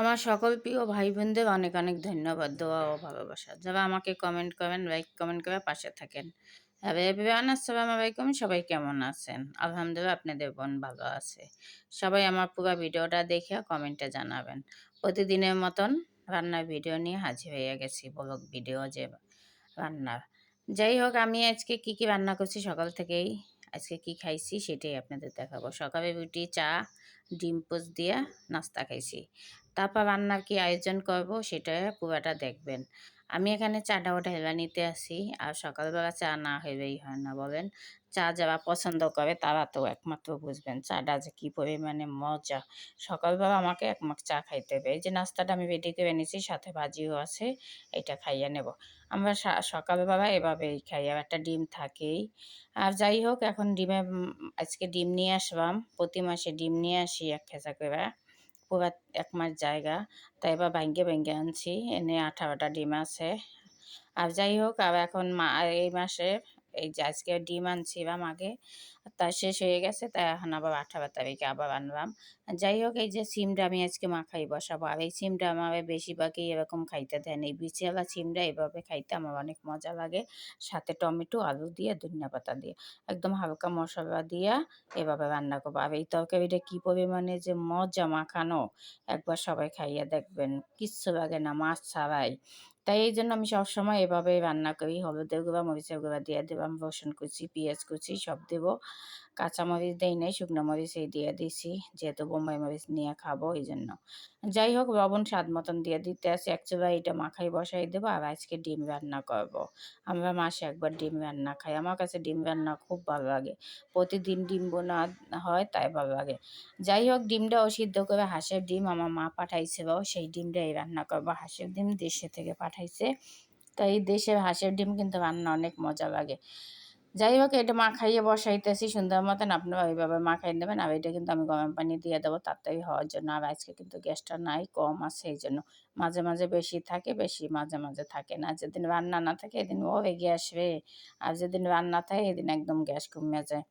আমার সকল প্রিয় ভাই বোনদের অনেক অনেক ধন্যবাদ, দোয়া ও ভালোবাসা। যারা আমাকে কমেন্ট করেন লাইক কমেন্ট করে পাশে থাকেন। আলাইকুম সবাই কেমন আছেন? আলহামদুলিল্লাহ আপনাদের বোন ভালো আছে। সবাই আমার পুরো ভিডিওটা দেখে কমেন্টে জানাবেন। প্রতিদিনের মতন রান্নার ভিডিও নিয়ে হাজির হয়ে গেছি ব্লগ ভিডিও যে রান্নার। যাই হোক, আমি আজকে কি কি রান্না করছি সকাল থেকেই আজকে কি খাইছি সেটাই আপনাদের দেখাবো। সকালে রুটি, চা, ডিম পোচ দিয়ে নাস্তা খাইছি। তারপর রান্নার কি আয়োজন করব সেটা পুরাটা দেখবেন। আমি এখানে চাটা হেলা নিতে আসি। আর সকালবেলা চা না হইলেই হয় না, বলেন। চা যারা পছন্দ করে তারা তো একমাত্র বুঝবেন চাটা যে কী পরিমাণে মজা। সকালবেলা আমাকে একমাক চা খাইতে হবে। এই যে নাস্তাটা আমি রেডি করে নিয়েছি সাথে ভাজিও আছে এটা খাইয়ে নেব। আমরা সকালবেলা এভাবেই খাই, আর একটা ডিম থাকেই। আর যাই হোক, এখন ডিমে আজকে ডিম নিয়ে আসলাম। প্রতি মাসে ডিম নিয়ে আসি এক খেঁচা করে। পুরা এক মাস জায়গা। তাই এবার ভাঙ্গে ভাঙ্গে আনছি। এনে আঠারোটা ডিম আছে। আর যাই হোক আর এখন মা, এই মাসে এই যে আজকে ডিম আনছিলাম আগে তা শেষ হয়ে গেছে তাই এখন আবার আঠারো তারিখে আবার আনলাম। যাই হোক, এই যে সিমটা আমি আজকে মাখাই বসাবো। আর এই সিমটা আমার বেশিরভাগই এরকম খাইতে দেন এই বিচিয়ালা সিমটা এভাবে খাইতে আমার অনেক মজা লাগে। সাথে টমেটো, আলু দিয়ে, ধনিয়া পাতা দিয়ে। একদম হালকা মশলা দিয়ে এভাবে রান্না করব। আর এই তরকারিটা কী পরিমাণে যে মজা মাখানো, একবার সবাই খাইয়ে দেখবেন। কিচ্ছু লাগে না, মাছ ছাড়াই। তাই এই জন্য আমি সবসময় এভাবে রান্না করি হলুদের গুঁড়া, মরিচের গুঁড়া দিয়ে দেবো, আমি রসুন কুচি, পেঁয়াজ কুচি সব দেবো। কাঁচামরিচ দেই নাই, শুকনো মরিচ এই দিয়ে দিছি, যেহেতু বোম্বাই মরিচ নিয়ে খাব এই জন্য যাই হোক, লবণ স্বাদ মতন দিয়ে দিতে আসি একচুয়ালি এটা মাখাই বসাই দেবো আর আজকে ডিম রান্না করব। আমরা মাসে একবার ডিম রান্না খাই, আমার কাছে ডিম রান্না খুব ভালো লাগে। প্রতিদিন ডিম বোনা হয় তাই ভালো লাগে। যাই হোক, ডিমটা সিদ্ধ করে হাঁসের ডিম আমার মা পাঠাইছিল সেই ডিমটা এই রান্না করব। হাঁসের ডিম দেশে থেকে পাঠাইছে, তাই দেশের হাঁসের ডিম কিন্তু রান্না অনেক মজা লাগে। যাই হোক, এটা মাখাইয়ে বসাইতেছি। সুন্দর মতন আপনারা ওইভাবে মাখাই দেবেন আর এটা কিন্তু আমি গরম পানি দিয়ে দেবো, তাড়াতাড়ি হওয়ার জন্য। আর আজকে কিন্তু গ্যাসটা নাই, কম আছে এই জন্য। মাঝে মাঝে বেশি থাকে, বেশি মাঝে মাঝে থাকে না। যেদিন রান্না না থাকে, এদিন ও এগিয়ে আসবে। আর যেদিন রান্না থাকে, এদিন একদম গ্যাস কমে যায়।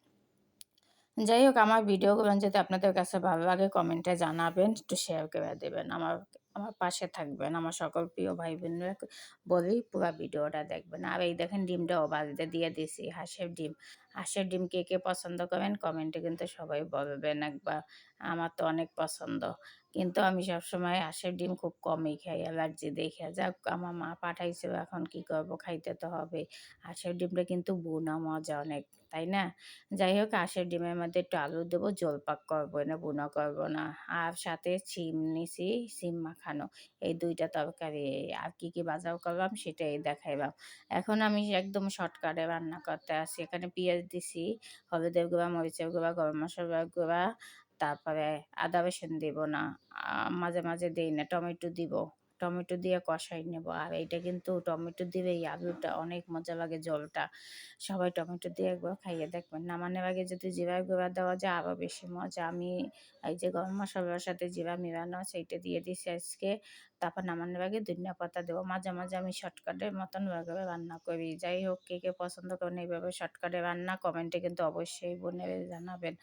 যাই হোক, আমার ভিডিওগুলো যদি আপনাদের কাছে ভালো লাগে, কমেন্টে জানাবেন, একটু শেয়ার করে দেবেন। আমার আমার পাশে থাকবেন। আমার সকল প্রিয় ভাই বোনরা বলেই পুরো ভিডিওটা দেখবেন। আর এই দেখেন ডিমটাও বাড়িতে দিয়ে দিছি হাঁসের ডিম। হাঁসের ডিম কে কে পছন্দ করেন কমেন্টে কিন্তু সবাই বলবেন একবার। আমার তো অনেক পছন্দ। কিন্তু আমি সবসময় হাঁসের ডিম খুব কমই খাই, অ্যালার্জি দেখে। যাক, আমার মা পাঠাইছিল, এখন কি করব? খাইতে তো হবে। হাঁসের ডিমটা কিন্তু বুনা মজা অনেক, তাই না? যাই হোক, হাঁসের ডিমের মধ্যে একটু আলু দেবো, জলপাক করব না বুনা করব না। আর সাথে সিম নিছি, সিম মাখানো। এই দুইটা তরকারি, আর কি কি বাজার করলাম সেটাই দেখাইলাম। এখন আমি একদম শর্টকাটে রান্না করতে আসি। এখানে পেঁয়াজ দিছি। হলুদের গুঁড়া, মরিচের গুঁড়া, গরম মশলার গুঁড়া, তারপরে আদা বেসন দিব না। মাঝে মাঝে দিই না, টমেটো দিব। টমেটো দিয়ে কষাই নেব। আর এইটা কিন্তু টমেটো দিলে এই আলুটা অনেক মজা লাগে জলটা। সবাই টমেটো দিয়ে একবার খাইয়ে দেখবেন। নামানোর আগে যদি জিরা গুঁড়া দেওয়া যায় আরও বেশি মজা। আমি এই যে গরম মশলার সাথে জিরা মিলানো সেইটা দিয়ে দিছি আজকে। তারপর নামানোর আগে ধনিয়া পাতা দেবো। মাঝে মাঝে আমি শর্টকাটের মতন ওইভাবে রান্না করি। যাই হোক, কে কে পছন্দ করেন এইভাবে শর্টকাটে রান্না কমেন্টে কিন্তু অবশ্যই বনে জানাবেন।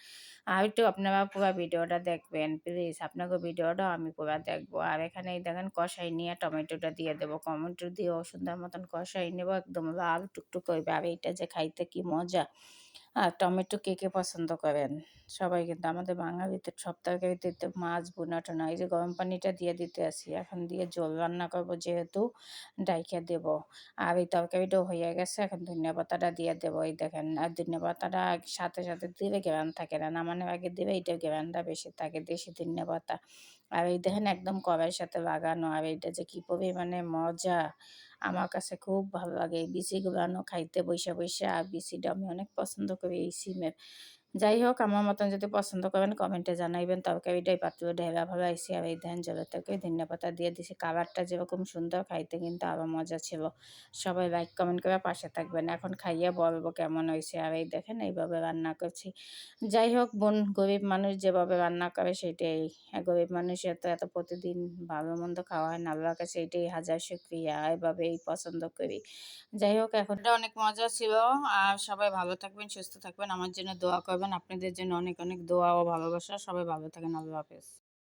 আর একটু আপনারা পুরো ভিডিওটা দেখবেন প্লিজ আপনাকে ভিডিওটা আমি পুরো দেখব। আর এখানে দেখেন কষাই নিয়ে টমেটোটা দিয়ে দেবো। টমেটো দিয়েও সুন্দর মতন কষাই নেব। একদম লাল টুকটুক হইবে। আর এইটা যে খাইতে কি মজা। আর টমেটো কে কে পছন্দ করেন? সবাই কিন্তু আমাদের বাঙালিতে সব তরকারিতে মাছ বোনা টোনা, এই যে গরম পানিটা দিয়ে দিতে আসি। এখন দিয়ে জল রান্না করব যেহেতু ডাইকে দেব। আর এই তরকারিটাও হয়ে গেছে, এখন ধনিয়া পাতাটা দিয়ে দেবো। এই দেখেন, আর ধনিয়া পাতাটা সাথে সাথে দিলে গ্রান থাকে না নামানোর আগে দিলে এইটা গ্রানটা বেশি থাকে, দেশি ধনিয়া পাতা। আর এই দেখেন একদম কড়াইয়ের সাথে লাগানো আর এইটা যে কী পরিমাণে মজা। আমার কাছে খুব ভালো লাগে। এই বিচিগুলো খাইতে বসে বসে আর বিচিটা আমি অনেক পছন্দ করি এই সিমের। যাই হোক আমার মতন যদি পছন্দ করেন, কমেন্টে জানাইবেন। তরকারিটাই পাত্র ঢেলা ভালো আইসি আর এই ধান জলের তরকারি দিয়ে দিছি। কালারটা যেরকম সুন্দর, খাইতে কিন্তু আরও মজা ছিল। সবাই লাইক কমেন্ট করে পাশে থাকবেন। এখন খাইয়ে বলব কেমন হয়েছে। আর এই দেখেন, এইভাবে রান্না করছি। যাই হোক বোন গরিব মানুষ যেভাবে রান্না করে সেটাই গরিব মানুষের তো এত প্রতিদিন ভালো মন্দ খাওয়া হয় না। আল্লাহর কাছে এটাই হাজার শুক্রিয়া। এভাবেই পছন্দ করি। যাই হোক এখন অনেক মজা ছিল। আর সবাই ভালো থাকবেন, সুস্থ থাকবেন। আমার জন্য দোয়া করবেন আপনাদের জন্য অনেক অনেক দোয়া ও ভালোবাসা। সবাই ভালো থাকেন। আল্লাহ হাফেজ।